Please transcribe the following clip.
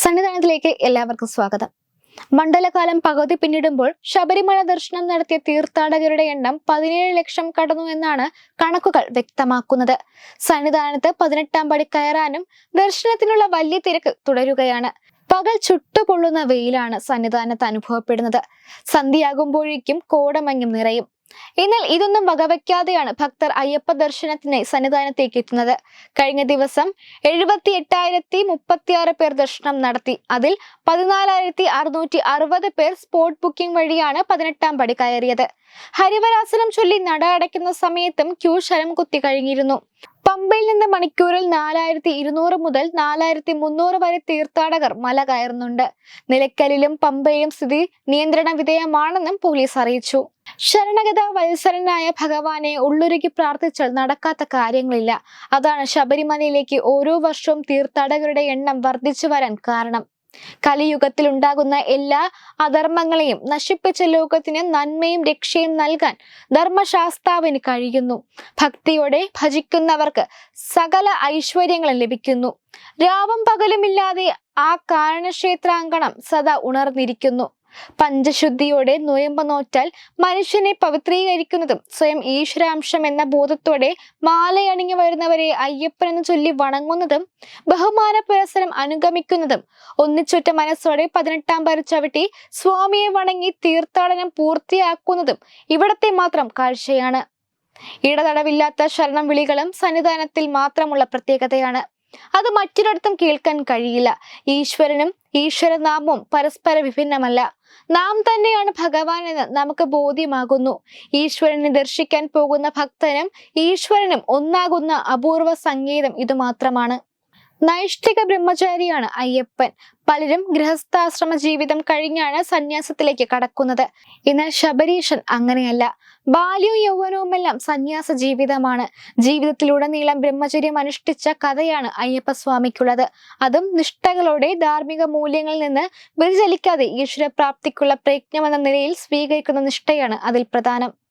സന്നിധാനത്തിലേക്ക് എല്ലാവർക്കും സ്വാഗതം. മണ്ഡലകാലം പകുതി പിന്നിടുമ്പോൾ ശബരിമല ദർശനം നടത്തിയ തീർത്ഥാടകരുടെ എണ്ണം പതിനേഴ് ലക്ഷം കടന്നു എന്നാണ് കണക്കുകൾ വ്യക്തമാക്കുന്നത്. സന്നിധാനത്ത് പതിനെട്ടാം പടി കയറാനും ദർശനത്തിനുള്ള വലിയ തിരക്ക് തുടരുകയാണ്. പകൽ ചുട്ടുപൊള്ളുന്ന വെയിലാണ് സന്നിധാനത്ത് അനുഭവപ്പെടുന്നത്. സന്ധ്യയാകുമ്പോഴേക്കും കോടമഞ്ഞും നിറയും. എന്നാൽ ഇതൊന്നും വകവയ്ക്കാതെയാണ് ഭക്തർ അയ്യപ്പ ദർശനത്തിനായി സന്നിധാനത്തേക്ക് എത്തുന്നത്. കഴിഞ്ഞ ദിവസം എഴുപത്തി എട്ടായിരത്തി മുപ്പത്തിയാറ് പേർ ദർശനം നടത്തി. അതിൽ പതിനാലായിരത്തി അറുന്നൂറ്റി അറുപത് പേർ സ്പോട്ട് ബുക്കിംഗ് വഴിയാണ് പതിനെട്ടാം പടി കയറിയത്. ഹരിവരാസനം ചൊല്ലി നട അടയ്ക്കുന്ന സമയത്തും ക്യൂ ശരം കുത്തി കഴിഞ്ഞിരുന്നു. പമ്പയിൽ നിന്ന് മണിക്കൂറിൽ നാലായിരത്തി ഇരുന്നൂറ് മുതൽ നാലായിരത്തി മുന്നൂറ് വരെ തീർത്ഥാടകർ മല കയറുന്നുണ്ട്. നിലയ്ക്കലിലും പമ്പയിലും സ്ഥിതി നിയന്ത്രണ വിധേയമാണെന്നും പോലീസ് അറിയിച്ചു. ശരണഗത വത്സരനായ ഭഗവാനെ ഉള്ളുരുക്കി പ്രാർത്ഥിച്ചാൽ നടക്കാത്ത കാര്യങ്ങളില്ല. അതാണ് ശബരിമലയിലേക്ക് ഓരോ വർഷവും തീർത്ഥാടകരുടെ എണ്ണം വർദ്ധിച്ചു വരാൻ കാരണം. കലിയുഗത്തിൽ ഉണ്ടാകുന്ന എല്ലാ അധർമ്മങ്ങളെയും നശിപ്പിച്ച ലോകത്തിന് നന്മയും രക്ഷയും നൽകാൻ ധർമ്മശാസ്താവിന് കഴിയുന്നു. ഭക്തിയോടെ ഭജിക്കുന്നവർക്ക് സകല ഐശ്വര്യങ്ങളും ലഭിക്കുന്നു. രാവും പകലുമില്ലാതെ ആ കാരണക്ഷേത്രാങ്കണം സദാ ഉണർന്നിരിക്കുന്നു. പഞ്ചശുദ്ധിയോടെ നോയമ്പ് നോറ്റാൽ മനുഷ്യനെ പവിത്രീകരിക്കുന്നതും സ്വയം ഈശ്വരാംശം എന്ന ബോധത്തോടെ മാലയണിഞ്ഞു വരുന്നവരെ അയ്യപ്പൻ എന്ന് ചൊല്ലി വണങ്ങുന്നതും ബഹുമാന പുരസരം അനുഗമിക്കുന്നതും ഒന്നിച്ചുറ്റ മനസ്സോടെ പതിനെട്ടാം പേർ ചവിട്ടി സ്വാമിയെ വണങ്ങി തീർത്ഥാടനം പൂർത്തിയാക്കുന്നതും ഇവിടത്തെ മാത്രം കാഴ്ചയാണ്. ഇടതടവില്ലാത്ത ശരണം വിളികളും സന്നിധാനത്തിൽ മാത്രമുള്ള പ്രത്യേകതയാണ്. അത് മറ്റൊരിടത്തും കേൾക്കാൻ കഴിയില്ല. ഈശ്വരനും ഈശ്വരനാമവും പരസ്പര വിഭിന്നമല്ല. നാം തന്നെയാണ് ഭഗവാൻ എന്ന് നമുക്ക് ബോധ്യമാകുന്നു. ഈശ്വരനെ ദർശിക്കാൻ പോകുന്ന ഭക്തനും ഈശ്വരനും ഒന്നാകുന്ന അപൂർവ സംഗീതം ഇത് മാത്രമാണ് നൈഷ്ഠിക ബ്രഹ്മചാരിയാണ് അയ്യപ്പൻ. പലരും ഗൃഹസ്ഥാശ്രമ ജീവിതം കഴിഞ്ഞാണ് സന്യാസത്തിലേക്ക് കടക്കുന്നത്. എന്നാൽ ശബരീഷൻ അങ്ങനെയല്ല. ബാല്യവും യൗവനവുമെല്ലാം സന്യാസ ജീവിതമാണ്. ജീവിതത്തിലുടനീളം ബ്രഹ്മചര്യം അനുഷ്ഠിച്ച കഥയാണ് അയ്യപ്പ സ്വാമിക്കുള്ളത് അതും നിഷ്ഠകളോടെ ധാർമ്മിക മൂല്യങ്ങളിൽ നിന്ന് വ്യതിചലിക്കാതെ ഈശ്വരപ്രാപ്തിക്കുള്ള പ്രയത്നം എന്ന നിലയിൽ സ്വീകരിക്കുന്ന നിഷ്ഠയാണ് അതിൽ പ്രധാനം.